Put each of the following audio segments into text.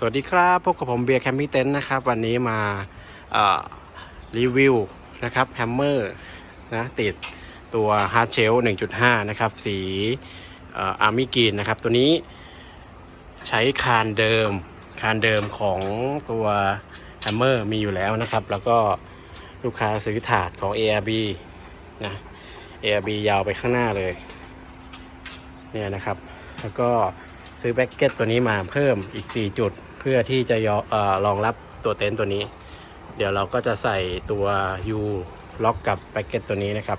สวัสดีครับพบกับผมเบียร์แคมป์เต็นนะครับ วันนี้มารีวิวนะครับแฮมเมอร์นะติดตัวฮาร์ดเชล1.5 นะครับ สีอาร์มี่กรีนนะครับ ตัวนี้ใช้คานเดิม คานเดิมของตัวแฮมเมอร์มีอยู่แล้วนะครับ แล้วก็ลูกค้าซื้อถาดของ ARB นะ ARB ยาวไปข้างหน้าเลย เนี่ยนะครับ แล้วก็ซื้อแบ็กเก็ตตัวนี้มาเพิ่มอีก 4 จุด พื่อที่จะยออรองรับตัวเต็นท์ตัวนี้ เดี๋ยวเราก็จะใส่ตัว U ล็อกกับแบ็กเก็ตตัวนี้นะครับ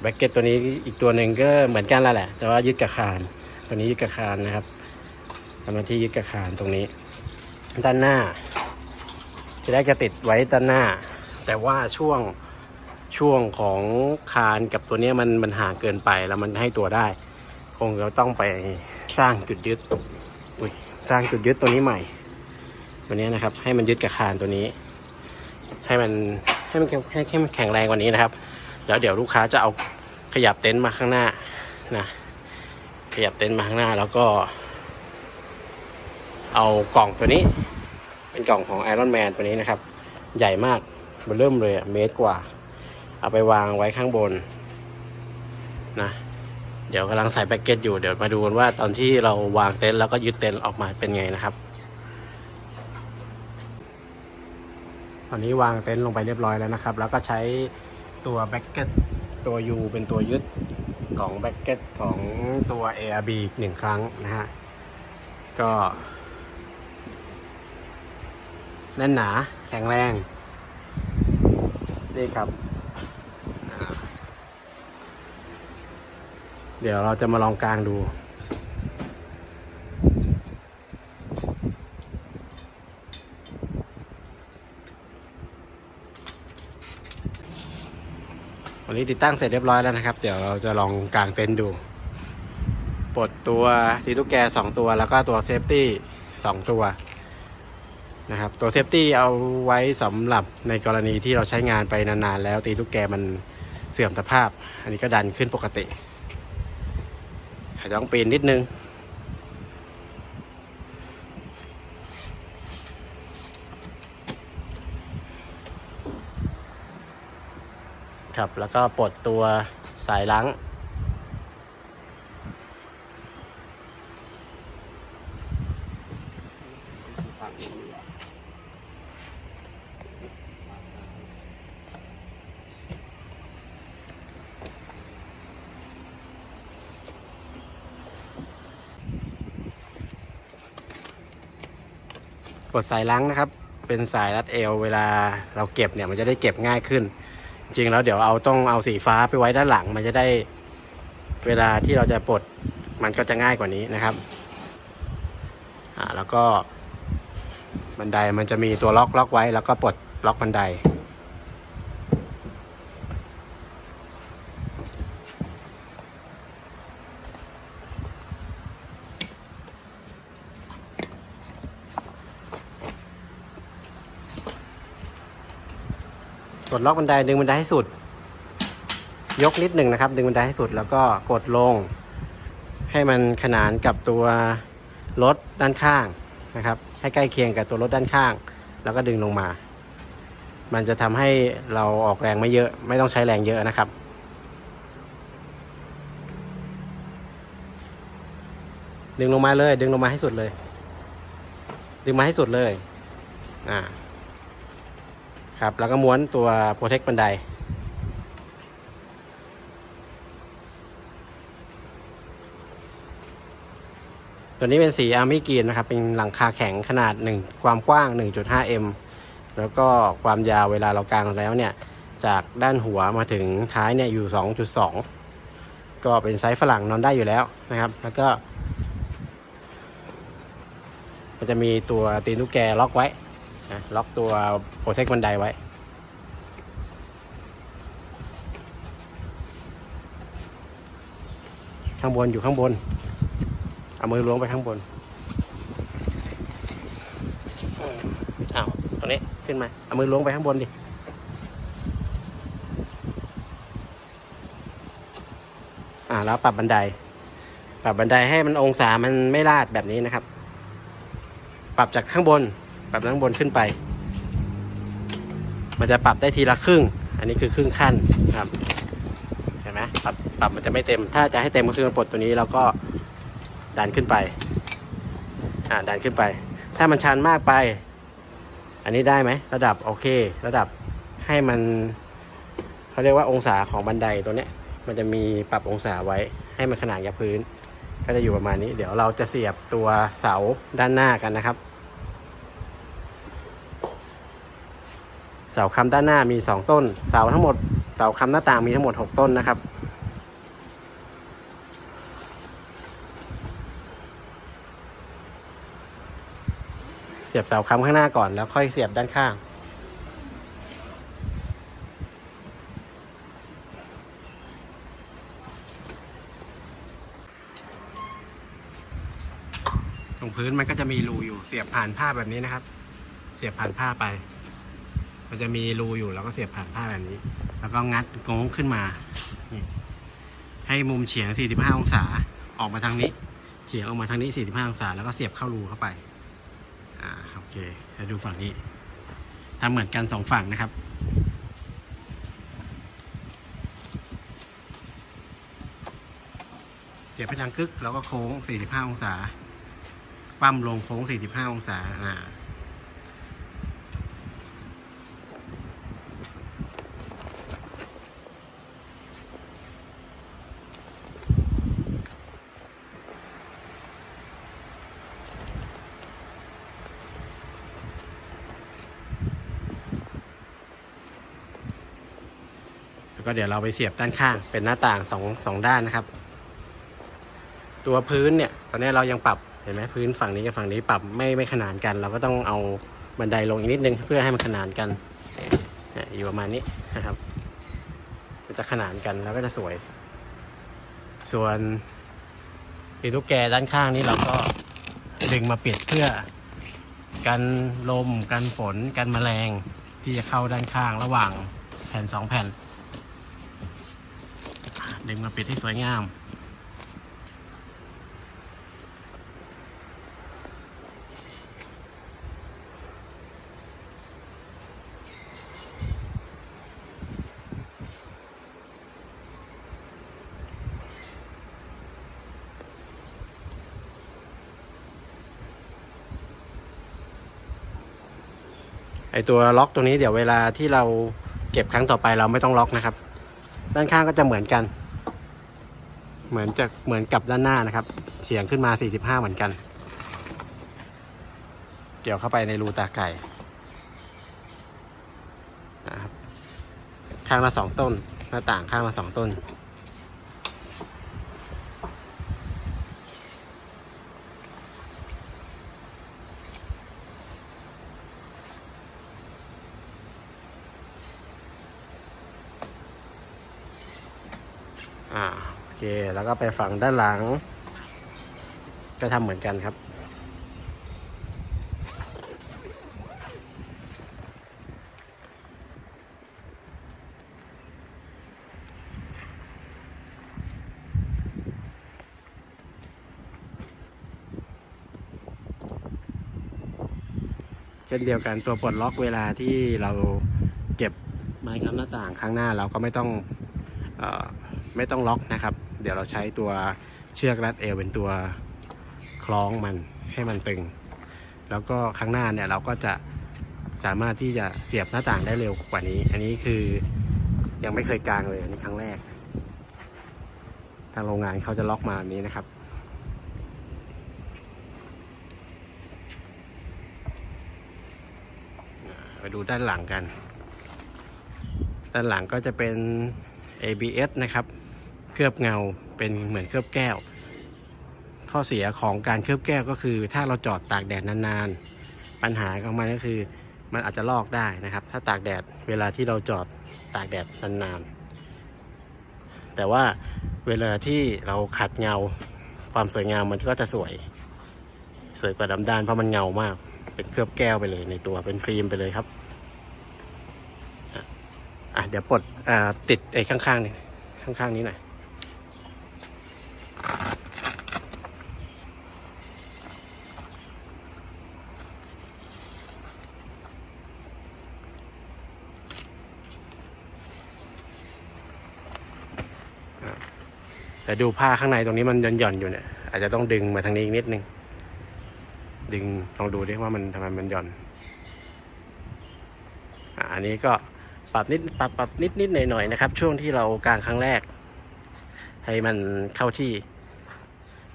แบ็กเก็ตตัวนี้อีกตัวหนึ่งก็เหมือนกันแล้วแหละ แต่ว่ายึดกับคานตัวนี้ยึดกับคานนะครับทำหน้าที่ยึดกับคานตรงนี้ ด้านหน้าจะได้จะติดไว้ด้านหน้า แต่ว่าช่วงช่วงของคานกับตัวนี้มันมันห่างเกินไปแล้วมันให้ตัวได้ คงจะต้องไปสร้างจุดยึดอุ้ย สร้างจุดยึดตัวนี้ใหม่ตัวนี้นะครับ ให้มันยึดกับคานตัวนี้ ให้มันให้มันให้ให้มันแข็งแรงกว่านี้นะครับ แล้วเดี๋ยวลูกค้าจะเอาขยับเต็นท์มาข้างหน้านะขยับเต็นท์มาข้างหน้าแล้วก็ เอากล่องตัวนี้ เป็นกล่องของ Iron Man ตัวนี้นะครับ ใหญ่มากเบอร์เริ่มเลยเมตรกว่า เอาไปวางไว้ข้างบนนะ เดี๋ยวกำลังใส่แพ็กเกจอยู่เดี๋ยวมาดูกันว่าตอนที่เราวางเต็นท์แล้วก็ยึดเต็นท์ออกมาเป็นไงนะครับ ตอนนี้วางเต็นท์ลงไปเรียบร้อยแล้วนะครับ แล้วก็ใช้ตัวแบ็กเก็ตตัว U เป็นตัวยึดของแบ็กเก็ตของตัว ARB อีกหนึ่งครั้งนะฮะ ก็แน่นหนาแข็งแรง นี่ครับ เดี๋ยวเราจะมาลองกลางดู วันนี้ติดตั้งเสร็จเรียบร้อยแล้วนะครับ เดี๋ยวเราจะลองกางเต็นท์ดู ปลดตัวทีตุ๊กแกสองตัวแล้วก็ตัวเซฟตี้สองตัวนะครับตัวเซฟตี้เอาไว้สำหรับในกรณีที่เราใช้งานไปนานๆแล้วตีตุ๊กแกมันเสื่อมสภาพ อันนี้ก็ดันขึ้นปกติ ต้องปีนนิดนึง ครับ แล้วก็ปลดตัวสายล้าง ปลดสายล้างนะครับ เป็นสายรัดเอว เวลาเราเก็บเนี่ยมันจะได้เก็บง่ายขึ้น จริงแล้วเดี๋ยวเอาต้องเอาสีฟ้าไปไว้ด้านหลัง มันจะได้เวลาที่เราจะปลดมันก็จะง่ายกว่านี้นะครับอ่าแล้วก็บันไดมันจะมีตัวล็อกล็อกไว้ แล้วก็ปลดล็อกบันได กดล็อกบันไดดึงบันไดให้สุด ยกนิดหนึ่งนะครับ ดึงบันไดให้สุดแล้วก็กดลง ให้มันขนานกับตัวรถด้านข้างนะครับ ให้ใกล้เคียงกับตัวรถด้านข้าง แล้วก็ดึงลงมา มันจะทำให้เราออกแรงไม่เยอะ ไม่ต้องใช้แรงเยอะนะครับดึงลงมาเลย ดึงลงมาให้สุดเลย ดึงมาให้สุดเลย อ่า ครับแล้วก็ม้วนตัวโปรเทคบันได ตัวนี้เป็นสีอาร์มี่กรีนนะครับ เป็นหลังคาแข็งขนาด 1 ความกว้าง 1.5m แล้วก็ความยาวเวลาเรากางแล้วเนี่ย จากด้านหัวมาถึงท้ายเนี่ยอยู่ 2.2 ก็เป็นไซส์ฝรั่งนอนได้อยู่แล้วนะครับ แล้วก็ มันจะมีตัวตีนตุ๊กแกล็อกไว้ นะล็อกตัวโปรเทคบันไดไว้ ข้างบนอยู่ข้างบน เอามือล้วงไปข้างบนอ้าวตรงนี้ขึ้นมา เอามือล้วงไปข้างบนดิอ่าแล้วปรับบันได ปรับบันไดให้มันองศามันไม่ลาดแบบนี้นะครับ ปรับจากข้างบน ปรับจากข้างบนขึ้นไป มันจะปรับได้ทีละครึ่ง อันนี้คือครึ่งขั้นครับเห็นไหมปรับปรับมันจะไม่เต็ม ถ้าจะให้เต็มก็คือปลดตัวนี้แล้วก็ดันขึ้นไปอ่าดันขึ้นไป ถ้ามันชันมากไป อันนี้ได้ไหมระดับโอเค ระดับให้มันเขาเรียกว่าองศาของบันไดตัวเนี้ย มันจะมีปรับองศาไว้ให้มันขนานกับพื้น ก็จะอยู่ประมาณนี้ เดี๋ยวเราจะเสียบตัวเสาด้านหน้ากันนะครับ เสาค้ำด้านหน้ามีสองต้น เสาทั้งหมด เสาค้ำหน้าต่างมีทั้งหมดหกต้นนะครับ เสียบเสาค้ำข้างหน้าก่อนแล้วค่อยเสียบด้านข้าง ตรงพื้นมันก็จะมีรูอยู่เสียบผ่านผ้าแบบนี้นะครับ เสียบผ่านผ้าไป มันจะมีรูอยู่แล้วก็เสียบผ่านผ้าแบบนี้ แล้วก็งัดโง้งขึ้นมานี่ให้มุมเฉียง 45 องศาออกมาทางนี้ เฉียงออกมาทางนี้ 45 องศา แล้วก็เสียบเข้ารูเข้าไป อ่าโอเคแล้วดูฝั่งนี้ทำเหมือนกันสองฝั่งนะครับเสียบไปทางกึกแล้วก็โค้ง 45 องศา ปั้มลงโค้ง 45 องศา อ่า แล้วก็เดี๋ยวเราไปเสียบด้านข้าง เป็นหน้าต่างสองสองด้านนะครับ ตัวพื้นเนี่ย ตอนนี้เรายังปรับเห็นไหมพื้นฝั่งนี้กับฝั่งนี้ปรับไม่ไม่ขนานกัน เราก็ต้องเอาบันไดลงอีกนิดนึงเพื่อให้มันขนานกันเนี่ยอยู่ประมาณนี้นะครับมันจะขนานกันแล้วก็จะสวย ส่วนปีทุกแกด้านข้างนี้เราก็ดึงมาปิดเพื่อกันลมกันฝนกันแมลงที่จะเข้าด้านข้างระหว่างแผ่นสองแผ่น ดึงมาปิดให้สวยงาม ไอตัวล็อกตรงนี้เดี๋ยวเวลาที่เราเก็บครั้งต่อไปเราไม่ต้องล็อกนะครับ ด้านข้างก็จะเหมือนกัน เหมือนจะเหมือนกับด้านหน้านะครับเฉียงขึ้นมา 45 เหมือนกัน เกี่ยวเข้าไปในรูตาไก่นะครับข้างละสองต้น หน้าต่างข้างละสองต้น อ่า เค แล้วก็ไปฝั่งด้านหลัง ก็ทำเหมือนกันครับ เช่นเดียวกันตัวปลดล็อกเวลาที่เราเก็บไม้ค้ำหน้าต่างข้างหน้าเราก็ไม่ต้องออไม่ต้องล็อกนะครับ เดี๋ยวเราใช้ตัวเชือกรัดเอวเป็นตัวคล้องมันให้มันตึง แล้วก็ข้างหน้าเนี่ยเราก็จะสามารถที่จะเสียบหน้าต่างได้เร็วกว่านี้ อันนี้คือยังไม่เคยกางเลยอันนี้ครั้งแรก ทางโรงงานเขาจะล็อกมาแบบนี้นะครับ ไปดูด้านหลังกัน ด้านหลังก็จะเป็น ABS นะครับ เคลือบเงาเป็นเหมือนเคลือบแก้ว ข้อเสียของการเคลือบแก้วก็คือ ถ้าเราจอดตากแดดนานๆ ปัญหาของมันก็คือมันอาจจะลอกได้นะครับ ถ้าตากแดดเวลาที่เราจอดตากแดดนานๆ แต่ว่าเวลาที่เราขัดเงาความสวยงามมันก็จะสวย สวยกว่าดำด้านเพราะมันเงามาก เป็นเคลือบแก้วไปเลยในตัวเป็นฟิล์มไปเลยครับอะเดี๋ยวปลดอ่าติดไอ้ข้างๆนี่ข้างๆนี้หน่อย แต่ดูผ้าข้างในตรงนี้มันหย่อนๆอยู่เนี่ย อาจจะต้องดึงมาทางนี้อีกนิดนึง ดึงลองดูดิว่ามันทำไมมันหย่อนอันนี้ก็ปรับนิดปรับปรับนิดนิดหน่อยหน่อยนะครับ ช่วงที่เรากางครั้งแรก ให้มันเข้าที่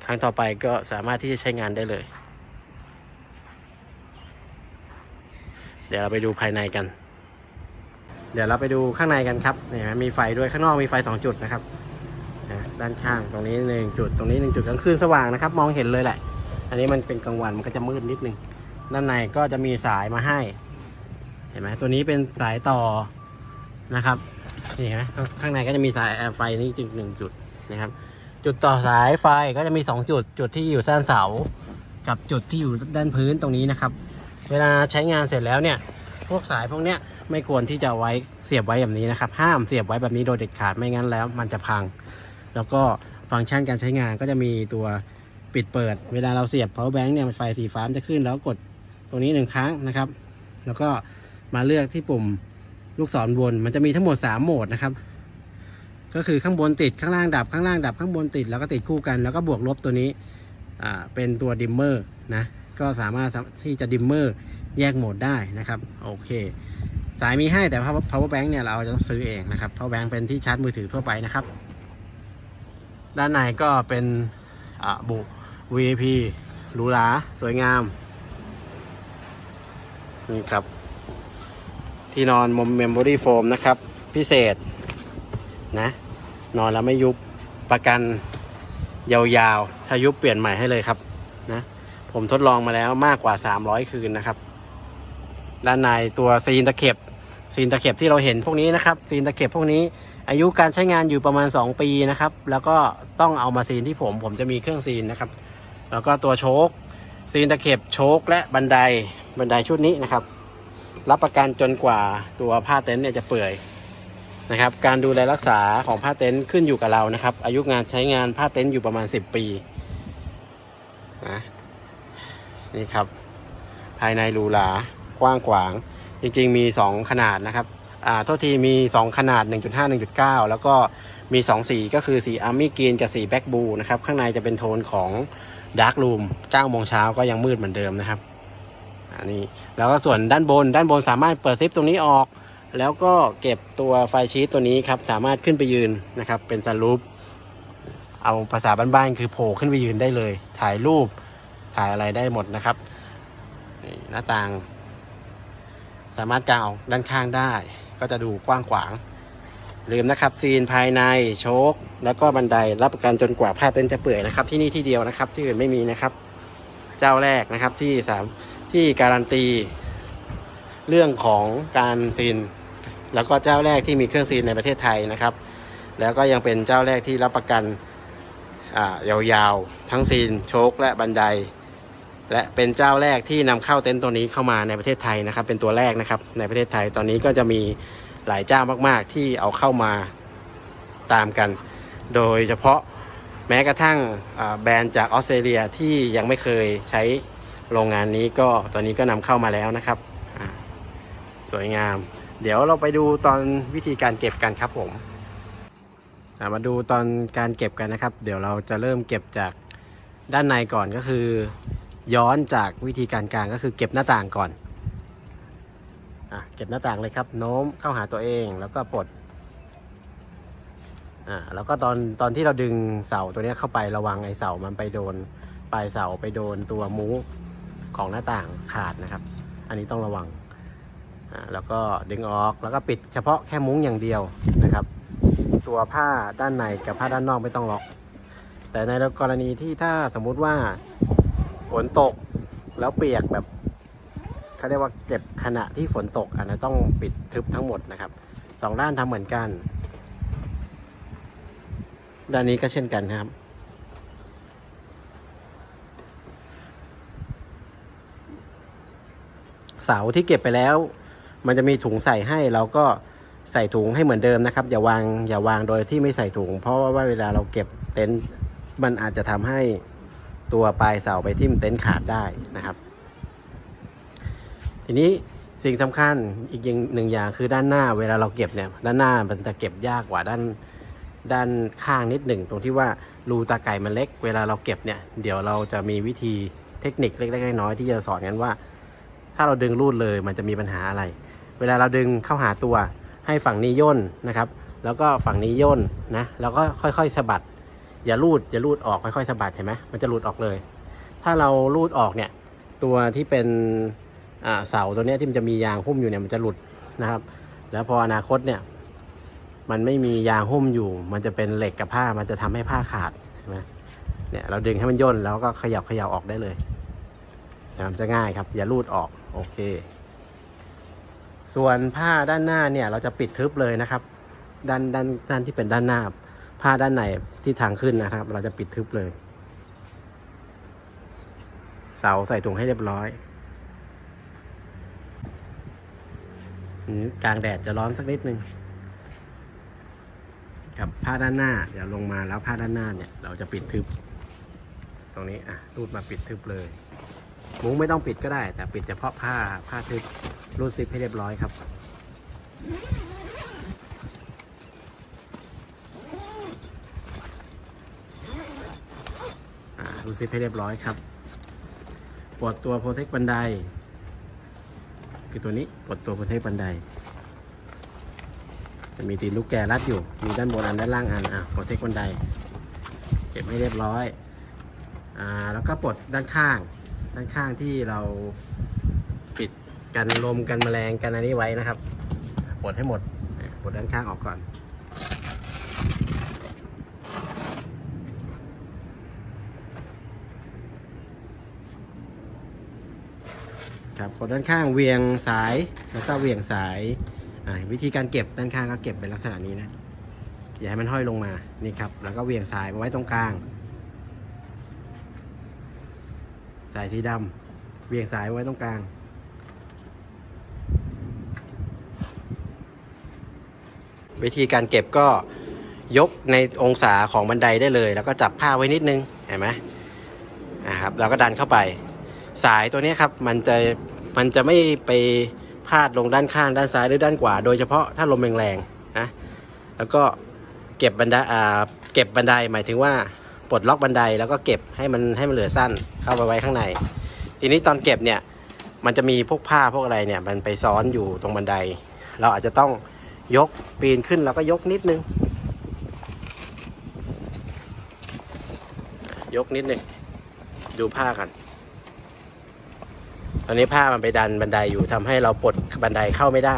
ครั้งต่อไปก็สามารถที่จะใช้งานได้เลย เดี๋ยวเราไปดูภายในกัน เดี๋ยวเราไปดูข้างในกันครับเนี่ยมีไฟด้วยข้างนอกมีไฟสองจุดนะครับ ด้านข้างตรงนี้หนึ่งจุดตรงนี้หนึ่งจุดกลางคืนสว่างนะครับ มองเห็นเลยแหละ อันนี้มันเป็นกลางวันมันก็จะมืดนิดนึงด้านในก็จะมีสายมาให้ เห็นไหมตัวนี้เป็นสายต่อนะครับนี่เห็นไหมข้างในก็จะมีสายแอร์ไฟนี่จึงหนึ่งจุดนะครับ จุดต่อสายไฟก็จะมีสองจุด จุดที่อยู่ด้านเสา กับจุดที่อยู่ด้านพื้นตรงนี้นะครับ เวลาใช้งานเสร็จแล้วเนี่ยพวกสายพวกเนี้ยไม่ควรที่จะไว้เสียบไว้แบบนี้นะครับ ห้ามเสียบไว้แบบนี้โดยเด็ดขาดไม่งั้นแล้วมันจะพัง แล้วก็ฟังก์ชันการใช้งานก็จะมีตัวปิดเปิด เวลาเราเสียบ power bank เนี่ยไฟสีฟ้ามันจะขึ้นแล้วกดตรงนี้หนึ่งครั้งนะครับ แล้วก็มาเลือกที่ปุ่มลูกศรบนมันจะมีทั้งหมด 3 โหมดนะครับ ก็คือข้างบนติดข้างล่างดับข้างล่างดับข้างบนติดแล้วก็ติดคู่กัน แล้วก็บวกลบตัวนี้เป็นตัวดิมเมอร์นะก็สามารถที่จะดิมเมอร์แยกโหมดได้นะครับโอเค สายมีให้แต่ power power bank เนี่ยเราจะต้องซื้อเองนะครับ power bank เป็นที่ชาร์จมือถือทั่วไปนะครับ ด้านในก็เป็นบุ VIP หรูหราสวยงาม นี่ครับ ที่นอนมมเมมโมรี่โฟมนะครับ พิเศษนะ นอนแล้วไม่ยุบประกันยาวๆ ถ้ายุบเปลี่ยนใหม่ให้เลยครับนะผมทดลองมาแล้วมากกว่า 300 คืนนะครับด้านในตัวซีนตะเข็บซีนตะเข็บที่เราเห็นพวกนี้นะครับซีนตะเข็บพวกนี้ อายุการใช้งานอยู่ประมาณ 2 ปีนะครับ แล้วก็ต้องเอามาซีนที่ผม ผมจะมีเครื่องซีนนะครับ แล้วก็ตัวโชคซีนตะเข็บโชคและบันไดบันไดชุดนี้นะครับ รับประกันจนกว่าตัวผ้าเต็นท์เนี่ยจะเปื่อยนะครับ การดูแลรักษาของผ้าเต็นท์ขึ้นอยู่กับเรานะครับ อายุงานใช้งานผ้าเต็นท์อยู่ประมาณ 10 ปีนะนี่ครับ ภายในรูหรากว้างขวาง จริง ๆ มี 2 ขนาดนะครับ อ่าโทษทีมี 2 ขนาด 1.5 1.9 แล้วก็มี 2 สีก็คือสีอาร์มี่กรีนกับสีแบ็กบูนะครับ ข้างในจะเป็นโทนของดาร์กรูม9โมงเช้าก็ยังมืดเหมือนเดิมนะครับอันนี้แล้วก็ส่วนด้านบนด้านบนสามารถเปิดซิปตรงนี้ออก แล้วก็เก็บตัวไฟชีตตัวนี้ครับ สามารถขึ้นไปยืนนะครับ เป็นสลูปเอาภาษาบ้านๆคือโผล่ขึ้นไปยืนได้เลย ถ่ายรูปถ่ายอะไรได้หมดนะครับนี่หน้าต่าง สามารถกางออกด้านข้างได้ ก็จะดูกว้างขวาง ลืมนะครับ ซีนภายในโชคแล้วก็บันไดรับประกันจนกว่าผ้าเต็นท์จะเปื่อยนะครับ ที่นี่ที่เดียวนะครับ ที่อื่นไม่มีนะครับ เจ้าแรกนะครับที่สามที่การันตี เรื่องของการซีน แล้วก็เจ้าแรกที่มีเครื่องซีนในประเทศไทยนะครับ แล้วก็ยังเป็นเจ้าแรกที่รับประกันอ่ายาวๆ ทั้งซีนโชคและบันได และเป็นเจ้าแรกที่นำเข้าเต็นท์ตัวนี้เข้ามาในประเทศไทยนะครับ เป็นตัวแรกนะครับ ในประเทศไทยตอนนี้ก็จะมีหลายเจ้ามาก ๆ ที่เอาเข้ามาตามกัน โดยเฉพาะแม้กระทั่งแบรนด์จากออสเตรเลียที่ยังไม่เคยใช้โรงงานนี้ก็ตอนนี้ก็นำเข้ามาแล้วนะครับ สวยงาม เดี๋ยวเราไปดูตอนวิธีการเก็บกันครับผมมาดูตอนการเก็บกันนะครับ เดี๋ยวเราจะเริ่มเก็บจากด้านในก่อนก็คือ ย้อนจากวิธีการกลางก็คือเก็บหน้าต่างก่อนอะเก็บหน้าต่างเลยครับโน้มเข้าหาตัวเองแล้วก็ปลดอ่าแล้วก็ตอนตอนที่เราดึงเสาตัวนี้เข้าไประวังไอ้เสามันไปโดนปลายเสาไปโดนตัวมุ้งของหน้าต่างขาดนะครับ อันนี้ต้องระวังอ่าแล้วก็ดึงออกแล้วก็ปิดเฉพาะแค่มุ้งอย่างเดียวนะครับ ตัวผ้าด้านในกับผ้าด้านนอกไม่ต้องล็อก แต่ในกรณีที่ถ้าสมมุติว่า ฝนตก แล้วเปียกแบบเขาเรียกว่าเก็บขณะที่ฝนตกอันนั้นต้องปิดทึบทั้งหมดนะครับสองด้านทำเหมือนกัน ด้านนี้ก็เช่นกันครับ เสาที่เก็บไปแล้ว มันจะมีถุงใส่ให้เราก็ใส่ถุงให้เหมือนเดิมนะครับ อย่าวางอย่าวางโดยที่ไม่ใส่ถุง เพราะว่าเวลาเราเก็บเต็นท์มันอาจจะทำให้ ตัวปลายเสาไปทิ่มเต็นท์ขาดได้นะครับ ทีนี้สิ่งสำคัญอีกอย่างหนึ่งอย่างคือด้านหน้าเวลาเราเก็บเนี่ย ด้านหน้ามันจะเก็บยากกว่าด้านด้านข้างนิดหนึ่งตรงที่ว่ารูตาไก่มันเล็ก เวลาเราเก็บเนี่ย เดี๋ยวเราจะมีวิธีเทคนิคเล็กๆน้อยๆที่จะสอนกันว่า ถ้าเราดึงรูดเลยมันจะมีปัญหาอะไร เวลาเราดึงเข้าหาตัวให้ฝั่งนี้ย่นนะครับ แล้วก็ฝั่งนี้ย่นนะแล้วก็ค่อยๆสะบัด อย่าลูดอย่าลูดออกค่อยๆสะบัดเห็นไหมมันจะหลุดออกเลย ถ้าเราลูดออกเนี่ย ตัวที่เป็นเสาตัวนี้ที่มันจะมียางหุ้มอยู่เนี่ยมันจะหลุดนะครับ แล้วพออนาคตเนี่ย มันไม่มียางหุ้มอยู่ มันจะเป็นเหล็กกับผ้ามันจะทำให้ผ้าขาดเห็นไหมเนี่ยเราดึงให้มันย่นแล้วก็ขยับขยับออกได้เลยนะมันจะง่ายครับ อย่าลูดออกโอเค ส่วนผ้าด้านหน้าเนี่ย เราจะปิดทึบเลยนะครับ ด้านด้านด้านที่เป็นด้านหน้า ผ้าด้านในที่ทางขึ้นนะครับ เราจะปิดทึบเลย เสาใส่ถุงให้เรียบร้อยกลางแดดจะร้อนสักนิดนึงกับผ้าด้านหน้า เดี๋ยวลงมาแล้วผ้าด้านหน้าเนี่ย เราจะปิดทึบ ตรงนี้อะรูดมาปิดทึบเลยมุ้งไม่ต้องปิดก็ได้ แต่ปิดเฉพาะผ้าผ้าทึบรูดซิปให้เรียบร้อยครับ อ่ารูด ซิปให้เรียบร้อยครับปลดตัวโปรเทคบันได คือตัวนี้ปลดตัวโปรเทคบันไดจะมีตีนลูกแกรัดอยู่ มีด้านบนอันด้านล่างอันอะปลดเทคบันได เก็บให้เรียบร้อย อ่า แล้วก็ปลดด้านข้าง ด้านข้างที่เราปิดกันลมกันแมลงกันอันนี้ไว้นะครับ ปลดให้หมด ปลดด้านข้างออกก่อน ครับกดด้านข้างเวียงสายแล้วก็เวียงสายวิธีการเก็บด้านข้างก็เก็บเป็นลักษณะนี้นะอย่าให้มันห้อยลงมานี่ครับ แล้วก็เวียงสายมาไว้ตรงกลาง สายสีดำเวียงสายไว้ตรงกลาง วิธีการเก็บก็ยกในองศาของบันไดได้เลย แล้วก็จับผ้าไว้นิดนึงเห็นไหมนะครับเราก็ดันเข้าไป สายตัวนี้ครับ มันจะ มันจะไม่ไปพาดลงด้านข้างด้านซ้ายหรือด้านขวา โดยเฉพาะถ้าลมแรงๆนะแล้วก็เก็บบันไดอ่าเก็บบันไดหมายถึงว่าปลดล็อกบันไดแล้วก็เก็บให้มันให้มันเหลือสั้นเข้าไปไว้ข้างใน ทีนี้ตอนเก็บเนี่ยมันจะมีพวกผ้าพวกอะไรเนี่ย มันไปซ้อนอยู่ตรงบันได เราอาจจะต้องยกปีนขึ้นแล้วก็ยกนิดนึง ยกนิดนึงดูผ้ากัน ตอนนี้ผ้ามันไปดันบันไดอยู่ทำให้เราปลดบันไดเข้าไม่ได้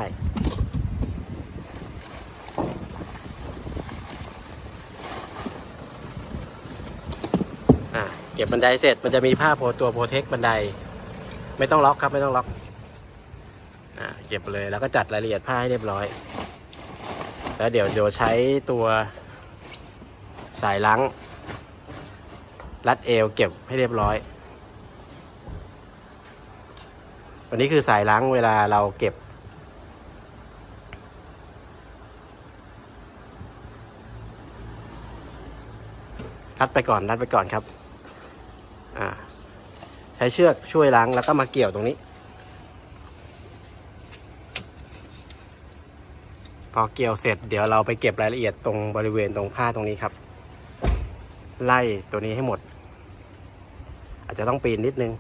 อะเก็บบันไดเสร็จมันจะมีผ้าโพตัวโปรเทคบันได ไม่ต้องล็อกครับไม่ต้องล็อกอะเก็บเลยแล้วก็จัดรายละเอียดผ้าให้เรียบร้อย แล้วเดี๋ยวเดี๋ยวใช้ตัวสายล้างรัดเอวเก็บให้เรียบร้อย วันนี้คือสายล้างเวลาเราเก็บ รัดไปก่อนรัดไปก่อนครับ อ่า ใช้เชือกช่วยล้างแล้วก็มาเกี่ยวตรงนี้ พอเกี่ยวเสร็จเดี๋ยวเราไปเก็บรายละเอียดตรงบริเวณตรงผ้าตรงนี้ครับ ไล่ตัวนี้ให้หมด อาจจะต้องปีนนิดนึง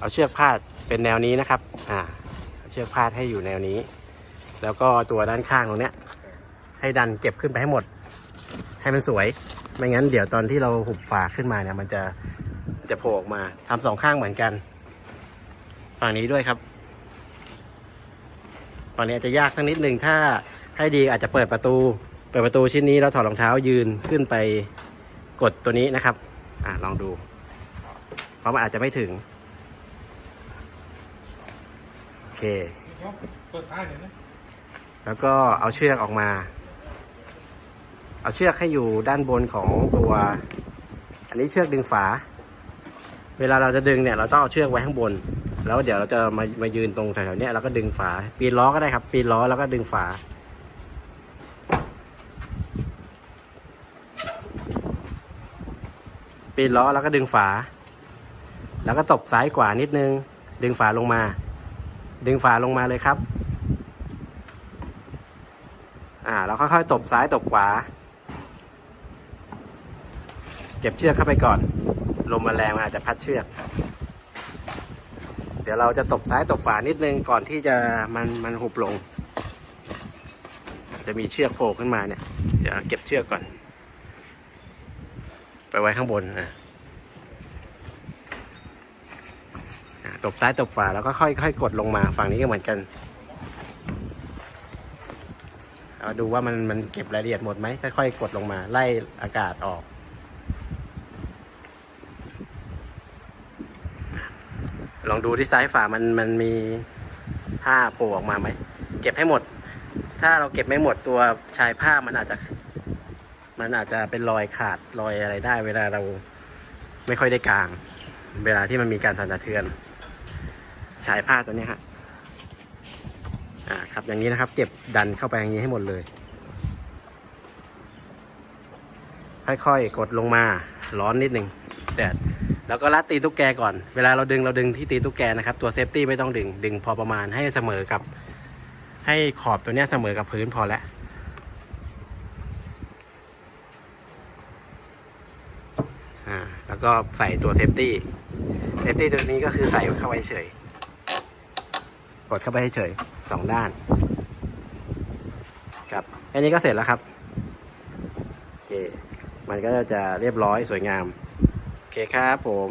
เอาเชือกพาดเป็นแนวนี้นะครับ อ่าเอาเชือกพาดให้อยู่แนวนี้ แล้วก็ตัวด้านข้างตรงเนี้ย ให้ดันเก็บขึ้นไปให้หมด ให้มันสวย ไม่งั้นเดี๋ยวตอนที่เราหุบฝาขึ้นมาเนี่ย มันจะจะโผล่ออกมาทำสองข้างเหมือนกัน ฝั่งนี้ด้วยครับ ฝั่งนี้อาจจะยากสักนิดหนึ่งถ้าให้ดีอาจจะเปิดประตู เปิดประตูชิ้นนี้แล้วถอดรองเท้ายืนขึ้นไปกดตัวนี้นะครับ อ่าลองดู เพราะมันอาจจะไม่ถึง โอ เค เปิดท้ายหน่อยนะแล้วก็เอาเชือกออกมา เอาเชือกให้อยู่ด้านบนของตัว อันนี้เชือกดึงฝา เวลาเราจะดึงเนี่ย เราต้องเอาเชือกไว้ข้างบน แล้วเดี๋ยวเราจะมามายืนตรงแถวๆเนี้ยแล้วก็ดึงฝา ปีนล้อก็ได้ครับ ปีนล้อแล้วก็ดึงฝา ปีนล้อแล้วก็ดึงฝา แล้วก็ตบซ้ายขวานิดนึง ดึงฝาลงมา ดึงฝาลงมาเลยครับ อ่าเราค่อยๆตบซ้ายตบขวา เก็บเชือกเข้าไปก่อน ลมมันแรงมันอาจจะพัดเชือก เดี๋ยวเราจะตบซ้ายตบขวานิดนึงก่อนที่จะมันมันหุบลง จะมีเชือกโผล่ขึ้นมาเนี่ย เดี๋ยวเก็บเชือกก่อน ไปไว้ข้างบนอะอะ ตบซ้ายตบขวาแล้วก็ค่อยๆกดลงมาฝั่งนี้ก็เหมือนกันเอาดูว่ามันมันเก็บรายละเอียดหมดไหมค่อยๆกดลงมา ไล่อากาศออก ลองดูที่ซ้ายฝามันมันมีผ้าโผล่ออกมาไหมเก็บให้หมด ถ้าเราเก็บไม่หมดตัวชายผ้ามันอาจจะ มันอาจจะเป็นรอยขาดรอยอะไรได้ เวลาเราไม่ค่อยได้กลาง เวลาที่มันมีการสั่นสะเทือน ชายผ้าตัวนี้ฮะอ่าครับอย่างนี้นะครับ เก็บดันเข้าไปอย่างนี้ให้หมดเลย ค่อยๆ กดลงมาร้อนนิดนึงแดดแล้วก็รัดตีนตุ๊กแกก่อน เวลาเราดึงเราดึงที่ตีนตุ๊กแกนะครับ ตัวเซฟตี้ไม่ต้องดึง ดึงพอประมาณให้เสมอกับ ให้ขอบตัวเนี้ยเสมอกับพื้นพอแล้วอ่าแล้วก็ใส่ตัวเซฟตี้ เซฟตี้ตัวนี้ก็คือใส่เข้าไว้เฉย กดเข้าไปให้เฉยสองด้าน ครับอันนี้ก็เสร็จแล้วครับโอเคมันก็จะเรียบร้อยสวยงาม โอเคครับผม